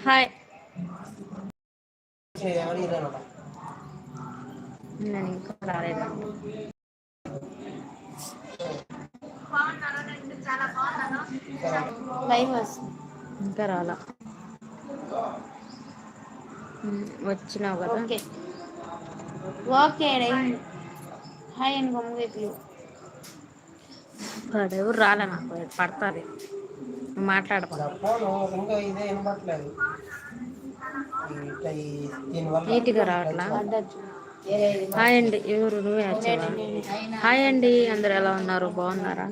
Hi నేను ఇంకా రాలేదు లైవ్ వస్తుంది ఇంకా రాలా వచ్చినావు కదా ఓకే ఓకే హాయ్ అని వాడు ఎవరు రాలే నాకు పడతాది నీట్గా రావట్లా? పడ్డచ్చు హాయ్ అండి ఎవరు? నువ్వే వచ్చావా? హాయ్ అండి అందరు ఎలా ఉన్నారు? బాగున్నారా?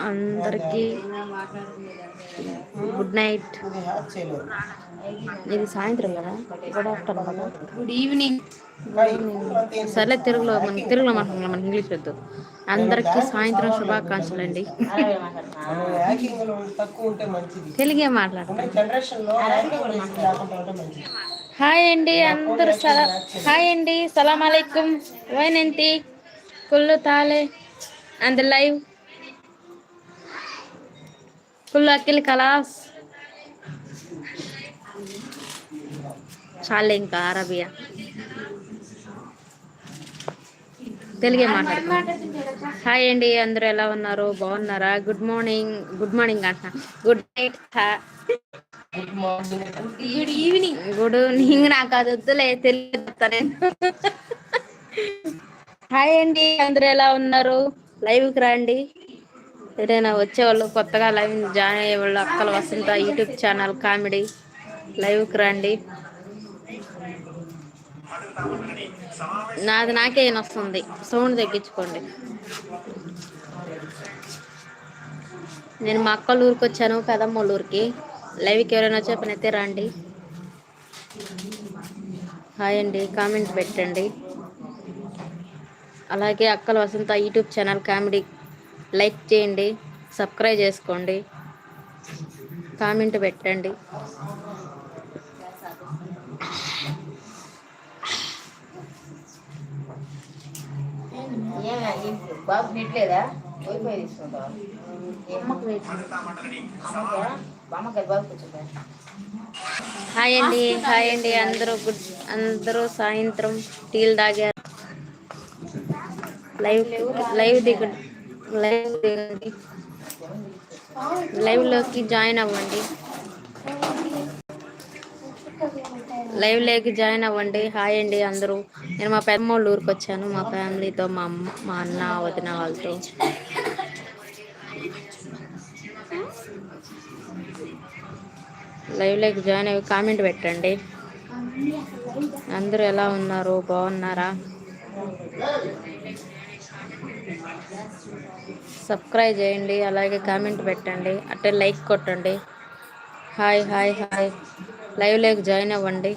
అందరికీ గుడ్ నైట్. ఇది సాయంత్రం కదా? గుడ్ ఆఫ్టర్నూన్ కదా? Good evening. సర్లే తెలుగులో మన తెలుగులో మాట్లాడాలి మనకి ఇంగ్లీష్ వద్దు. అందరికీ సాయంత్రం శుభాకాంక్షలు అండి. మనం తెలుగే మాట్లాడతాం హాయ్ అండి అందరూ సలా హాయ్ అండి సలాం అలైకుం. వైనంతి కుల్లు తాలే. And live. కుల్లు అఖిల్ కలాస్ చాలే ఇంకా అరబియా తెలుగే మాట్లాడుతున్నాం హాయ్ అండి అందరూ ఎలా ఉన్నారు? బాగున్నారా? గుడ్ మార్నింగ్ గుడ్ మార్నింగ్ అంట good night good evening good evening నాకు అది వద్దులే తెలియదు హాయ్ అండి అందరూ ఎలా ఉన్నారు? లైవ్కి రండి. ఎవరైనా వచ్చేవాళ్ళు కొత్తగా లైవ్ జాయిన్ అయ్యేవాళ్ళు అక్కల వసంత యూట్యూబ్ ఛానల్ కామెడీ లైవ్కి రండి. నాది నాకే వస్తుంది సౌండ్ తగ్గించుకోండి. నేను మా అక్కల ఊరికి వచ్చాను కదమ్మోళ్ళ ఊరికి. లైవ్కి ఎవరైనా వచ్చే పని అయితే రండి. హాయ్ అండి కామెంట్ పెట్టండి. అలాగే Akkala Vasantha YouTube channel comedy like చేయండి సబ్స్క్రైబ్ చేసుకోండి కామెంట్ పెట్టండి. బాబు నెట్లేదా వైఫై తీసుకుంటావా? బామ్మకి బాబు కూర్చోబా హాయ్ అండి హాయ్ అండి. అందరూ గుడ్ అందరూ సాయంత్రం టీలు తాగారు. లైవ్ లైవ్ దిగ లైవ్ దిగండి లైవ్లోకి జాయిన్ అవ్వండి. లైవ్ లేకి జాయిన్ అవ్వండి. హాయ్ అండి అందరూ. నేను మా పెద్దమ్మోళ్ళ ఊరికి వచ్చాను. మా ఫ్యామిలీతో మా అమ్మ మా అన్న వదిన వాళ్ళతో. లైవ్ లేకి జాయిన్ అయ్యి కామెంట్ పెట్టండి. అందరూ ఎలా ఉన్నారు? బాగున్నారా? సబ్స్క్రైబ్ చేయండి అలాగే కామెంట్ పెట్టండి అట్టే లైక్ కొట్టండి. Hi hi hi live like join అవ్వండి.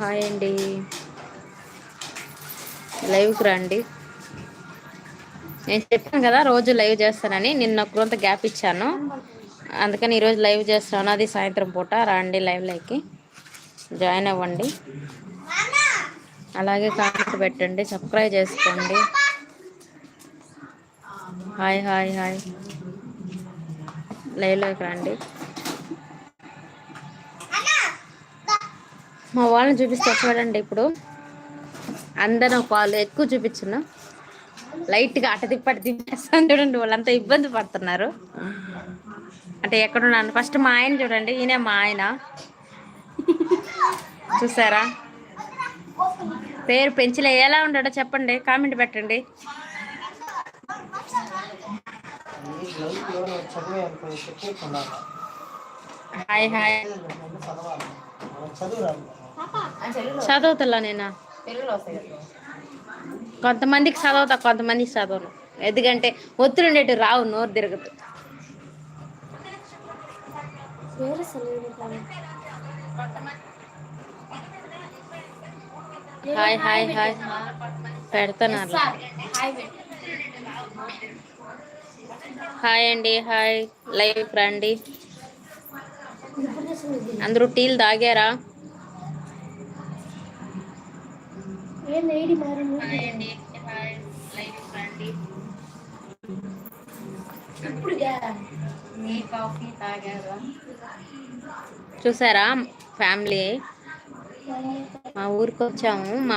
హాయ్ అండి. లైవ్కి రండి. నేను చెప్పాను కదా రోజు లైవ్ చేస్తానని నిన్న ఒక కొంత గ్యాప్ ఇచ్చాను. అందుకని ఈరోజు లైవ్ చేస్తాను అది సాయంత్రం పూట. రండి లైవ్ జాయిన్ అవ్వండి. అలాగే కామెంట్ పెట్టండి సబ్స్క్రైబ్ చేసుకోండి. హాయ్ హాయ్ హాయ్ లైవ్లోకి రండి. మా వాళ్ళని చూపిస్తే చూడండి ఇప్పుడు. అందరం వాళ్ళు ఎక్కువ చూపించను. లైట్గా అట తిప్పటి తిప్పేస్తాను చూడండి వాళ్ళంతా ఇబ్బంది పడుతున్నారు. అంటే ఎక్కడున్నాను? ఫస్ట్ మా ఆయన చూడండి ఈయన మా ఆయన. చూసారా? పేరు పెంచిలే. ఎలా ఉండడో చెప్పండి కామెంట్ పెట్టండి. Hi hi. చదవాలి చదువుతున్నా నేను? కొంతమందికి చదువుతా కొంతమందికి చదవను. ఎందుకంటే ఒత్తిడి ఉండేటి రావు నోరు తిరగదు. Hi hi hi. పెడతాను అలా హాయ్ అండి హాయ్. లైవ్ రండి. అందరూ టీలు తాగారా? హాయ్ అండి హాయ్. లైవ్ రండి. నీ కాఫీ తాగారా? చూసారా ఫ్యామిలీ? మా ఊరికి వచ్చాము మా